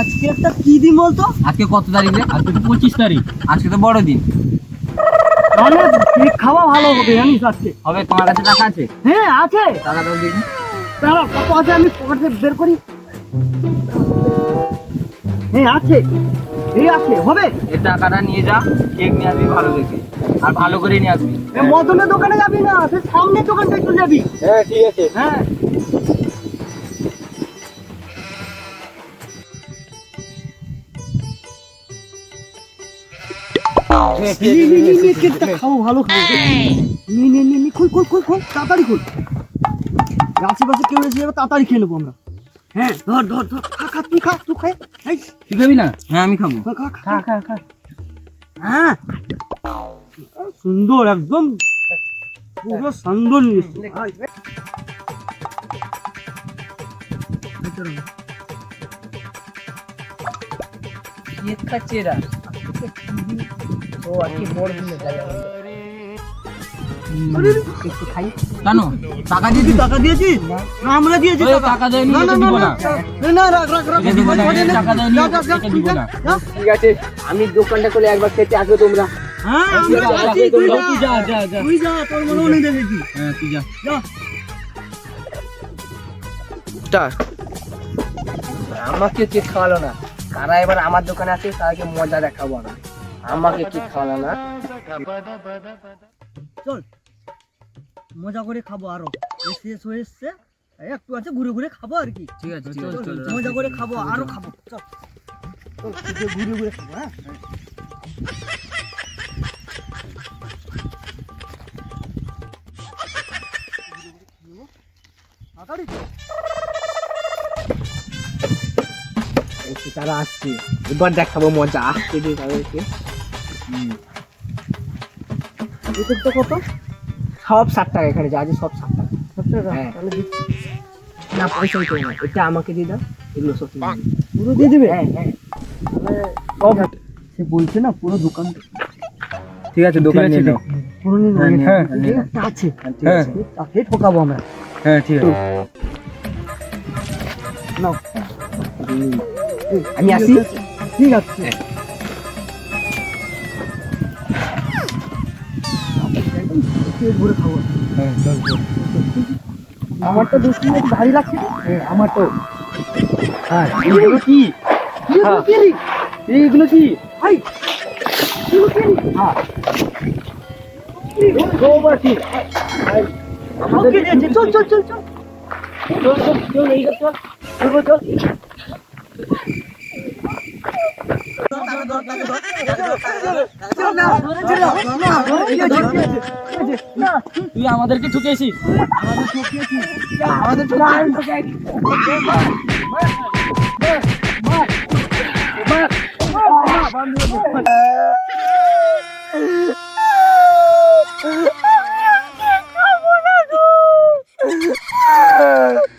আজকে একটা কি দিন বলতো? আজকে কত তারিখ রে? আজকে তো পঁচিশ তারিখ। আজকে তো বড় দিন। তাহলে কেক খাওয়া ভালো হবে জানিস আজকে। হবে তোমার কাছে টাকা আছে? হ্যাঁ আছে। টাকা দাও দেখি। দাঁড়া কত আছে আমি পকেটে বের করি? হ্যাঁ আছে। এই আছে হবে। এই টাকাটা নিয়ে যা কেক নিয়ে আসবি ভালো দেখে। আর ভালো করে নিয়ে আসবি। এ মদনের দোকানে যাবি না সে সামনের দোকানটা একটু যাবি। হ্যাঁ ঠিক আছে। হ্যাঁ। নি, নি, নি, নি, কেকটা খাব ভালো খাব। নি নি নি নি খুল খুল খুল খুল তাড়াতাড়ি খুল। আশেপাশে কেউ এসে যাবে তাড়াতাড়ি খেয়ে নেব আমরা। হ্যাঁ ধর ধর ধর খা খা তুই খা তুই খাই তুই খাবি না? হ্যাঁ আমি খাব। খা খা খা খা খা হ্যাঁ। সুন্দর একদম পুরো সুন্দর আয়। কেন টাকা টাকা না। আমরা দিয়েছি টাকা। দেয়নি, না না না না। না। না রাখ রাখ রাখ। না, টাকা দেয়নি, না। যা। ঠিক আছে আমি দোকানটা করলে একবার খেতে আসবে তোমরা। হ্যাঁ আমরা আছি, তুই তুই যা। যা, যা, যা। তুই যা তোর মনে অনেক দেখেছি হ্যাঁ তুই যা। যা। আমাকে খাওয়ালো না কারা এবার আমার দোকানে আছে তাদেরকে মজা দেখাবো আমি আমাকে কেক খাওয়ালো না? চল মজা করে খাব আরও। শেষ হয়ে এসছে একটু আছে ঘুরে ঘুরে খাব আর কি। ঠিক আছে চল, চল, মজা করে খাব আরও খাব চল। চল, ঘুরে ঘুরে খাব হ্যাঁ? তারা আসছে। এবার দেখাবো মজা। আসছে যে তাদেরকে? এসবটা কত? সব ষাট টাকা এখানে যা আছে সব ষাট টাকা। টাকা হ্যাঁ। তাহলে দিচ্ছি। না পয়সা দিতে হবে না। এটা আমাকে দিয়ে দাও। এগুলো সব পুরো দিয়ে দিবে? হ্যাঁ হ্যাঁ। সে বলছে না পুরো দোকান ঠিক আছে দোকান নিয়ে নাও। পুরো নিয়ে হ্যাঁ, নেব। হ্যাঁ, এই আছে। হ্যাঁ। তাকে ঠকাবো আমরা। হ্যাঁ ঠিক আছে। নাও। আমি আসি। ঠিক আছে। পেট ভরে খাব। হ্যাঁ আমার তো একটু ভারী লাগছে। হ্যাঁ, আমার তো হ্যাঁ এগুলো কি? এগুলো কে? রে? এইগুলো কি? হাই এগুলো কে? হ্যাঁ। চল চল চল চল। চল চল চল এই চল। চল চল। তুই আমাদেরকে ঠুকেছিস? আমাদের তো